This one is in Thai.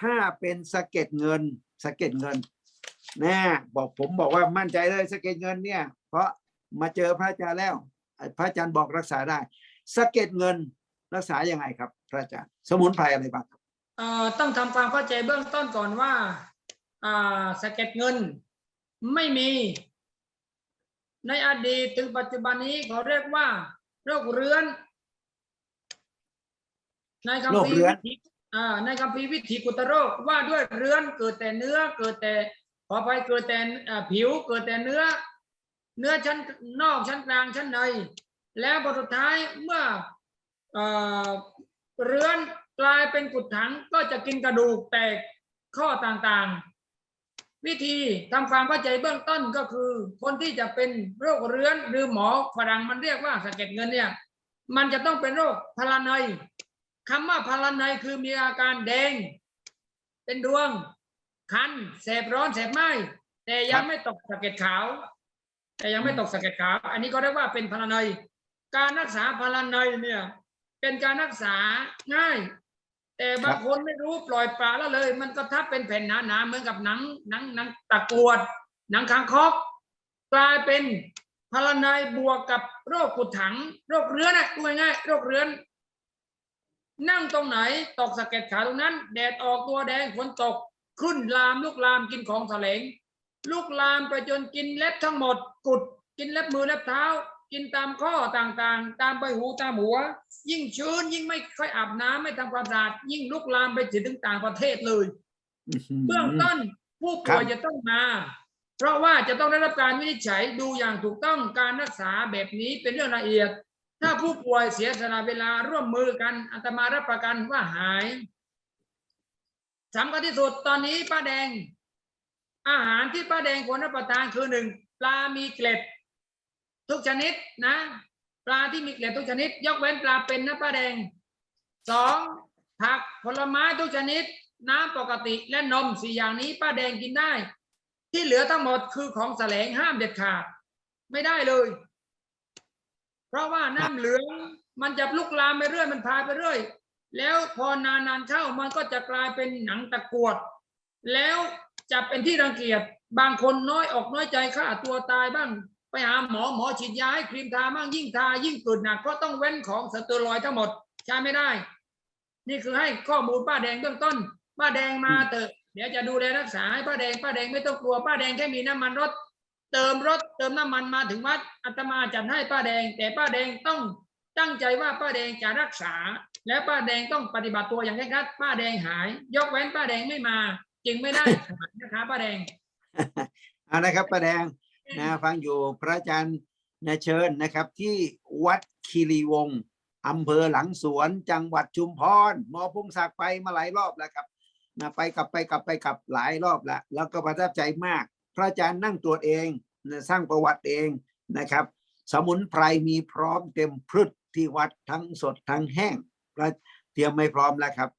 ถ้าเป็นสะเก็ดเงินสะเก็ดเงินแน่บอกผมบอกว่ามั่นใจเลยสะเก็ดเงินเนี่ย เพราะมาเจอพระอาจารย์แล้ว พระอาจารย์บอกรักษาได้สะเก็ดเงินรักษายังไงครับ พระอาจารย์สมุนไพรอะไรบ้างครับเอ่อต้องทำความเข้าใจเบื้องต้นก่อนว่าอ่าสะเก็ดเงินไม่มี ในอดีตถึงปัจจุบันนี้เขาเรียกว่า โรคเรื้อนในคำโรคพีเรื้อนวิถีอ่า ในคำพีวิถีกุตโรคว่าด้วยเรื้อนเกิดแต่เนื้อเกิดแต่ขอไปเกิดแต่ผิวเกิดแต่เนื้อ เนื้อชั้นนอกชั้นกลางชั้นใน แล้วบทสุดท้ายเมื่อเอ่อเรื้อนกลายเป็นกุดถังก็จะกินกระดูกแตกข้อต่างๆ วิธีทำความเข้าใจเบื้องต้นก็คือ คนที่จะเป็นโรคเรื้อนหรือหมอฝรั่งมันเรียกว่าสะเก็ดเงินเนี่ย มันจะต้องเป็นโรคพารานด์ คำว่าพาราไนด์คือมีอาการแดง เป็นดวง คันแสบร้อนแสบไหมแต่ยังไม่ตกสะเก็ดขาว แต่ยังไม่ตกสะเก็ดขาว อันนี้ก็เรียกว่าเป็นพาราไนด์การรักษาพาราไนด์เนี่ยเป็นการรักษาง่าย แต่บางคนไม่รู้ปล่อยปละละเลย มันก็ทับเป็นแผ่นหนาๆเหมือนกับหนังหนังหนังตะกรวด หนังคางคกกลายเป็นพาราไนด์บวกกับโรคกุดถัง โรคเรื้อนนะง่ายๆโรคเรื้อน นั่งตรงไหนตกสะเก็ดขาวตรงนั้น แดดออกตัวแดงฝนตกขึ้นลามลุกลามกินของแสลงลุกลามไปจนกินเล็บทั้งหมด กุด กินเล็บมือเล็บเท้า กินตามข้อต่างๆ ตามใบหูตามหัว ยิ่งชื้นยิ่งไม่ค่อยอาบน้ำไม่ทำความสะอาดยิ่งลุกลามไปถึงต่างประเทศเลยเบื้องต้นผู้ป่วยครับจะต้องมา เพราะว่าจะต้องได้รับการวินิจฉัยดูอย่างถูกต้องการรักษาแบบนี้เป็นเรื่องละเอียด ถ้าผู้ป่วยเสียสละเวลาร่วมมือกันอาตมารับประกันว่าหายสำคัญที่สุดตอนนี้ป้าแดง อาหารที่ป้าแดงควรรับประทานคือหนึ่งปลามีเกล็ด ทุกชนิดนะ ปลาที่มีเกล็ดทุกชนิด ยกเว้นปลาเป็นนะป้าแดงสองผักผลไม้ทุกชนิด น้ำปกติและนมสี่อย่างนี้ป้าแดงกินได้ ที่เหลือทั้งหมดคือของแสลงห้ามเด็ดขาด ไม่ได้เลย เพราะว่าน้ำเหลืองมันจะลุกลามไปเรื่อยมันพาไปเรื่อยแล้วพอนานๆเข้ามันก็จะกลายเป็นหนังตะกวด แล้วจะเป็นที่รังเกียจบางคนน้อยออกน้อยใจฆ่าตัวตายบ้าง ไปหาหมอหมอฉีดยาให้ครีมทาบ้างยิ่งทายิ่งเกิดหนักเพราะต้องเว้นของสเตียรอยทั้งหมดใช้ไม่ได้ นี่คือให้ข้อมูลป้าแดงเบื้องต้นป้าแดงมาเถอะเดี๋ยวจะดูแลรักษาให้ป้าแดงป้าแดงไม่ต้องกลัวป้าแดงแค่มีน้ำมันรถ เติมรถเติมน้ำมันมาถึงวัดอาตมาจัดให้ป้าแดง แต่ป้าแดงต้องตั้งใจว่าป้าแดงจะรักษา และป้าแดงต้องปฏิบัติตัวอย่างเคร่งครัดป้าแดงหาย ยกเว้นป้าแดงไม่มา จึงไม่ได้หายนะคะป้าแดงเอานะครับประแดงนะฟังอยู่พระอาจารย์นะเชิญนะครับ ที่วัดคีรีวงศ์อำเภอหลังสวน จังหวัดชุมพรหมอพงศักดิ์ไปมาหลายรอบแล้วครับนะไปกลับไปกลับไปกลับหลายรอบแล้ว แล้วก็ประทับใจมาก ระอาจารย์นั่งตรวจเองนะสร้างประวัติเองนะครับ สมุนไพรมีพร้อมเต็มพืชที่วัดทั้งสดทั้งแห้งพระเตรียมไม่พร้อมแล้วครับ